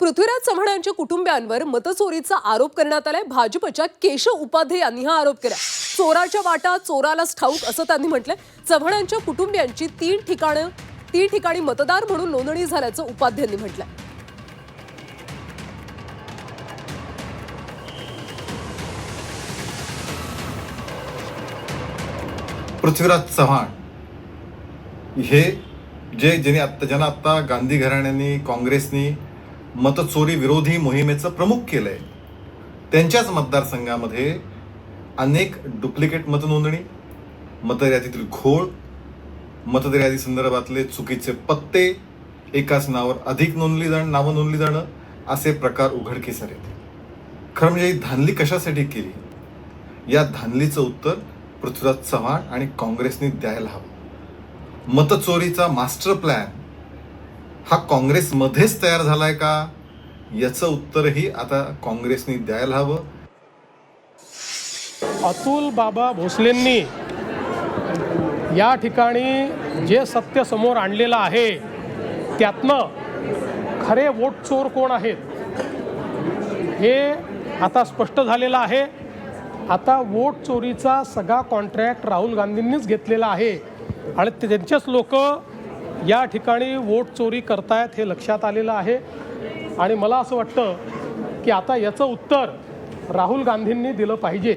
पृथ्वीराज चव्हाण यांच्या कुटुंबियांवर मतचोरीचा आरोप करण्यात आलाय. भाजपच्या केशव उपाध्ये यांनी हा आरोप केला चोराच्या वाटा चोरालाच ठाऊक असं त्यांनी म्हटलंय. चव्हाणांच्या कुटुंबियांची तीन ठिकाणं तीन ठिकाणी मतदार म्हणून नोंदणी झाल्याचं उपाध्यांनी म्हटलंय. पृथ्वीराज चव्हाण हे जे ज्यांनी आत्ता ज्यांना आत्ता गांधी घराण्यानी काँग्रेसनी मतचोरी विरोधी मोहिमेचं प्रमुख केलं आहे त्यांच्याच मतदारसंघामध्ये अनेक डुप्लिकेट मतनोंदणी मतदार घोळ मतदार यादी संदर्भातले चुकीचे पत्ते एकाच नावावर अधिक नोंदली जाणं नावं नोंदली जाणं असे प्रकार उघडकीस आले खरं म्हणजे ही धानली कशासाठी केली? या धानलीचं उत्तर पृथ्वीराज चव्हाण आणि काँग्रेसने द्यायला हवं. मतचोरीचा मास्टर प्लॅन हा काँग्रेसमध्येच तयार झालाय का? याचं उत्तरही आता काँग्रेसने द्यायला हवं. अतुल बाबा भोसलेंनी या ठिकाणी जे सत्य समोर आणलेलं आहे त्यातनं खरे वोट चोर कोण आहेत? हे आता स्पष्ट झालेलं आहे. आता वोट चोरीचा सगळा कॉन्ट्रॅक्ट राहुल गांधींनीच घेतलेला आहे. आणि ते- त्यांचेच लोक या ठिकाणी वोट चोरी करतायत हे लक्षात आलेलं आहे. आणि मला असं वाटतं की आता याचं उत्तर राहुल गांधींनी दिलं पाहिजे.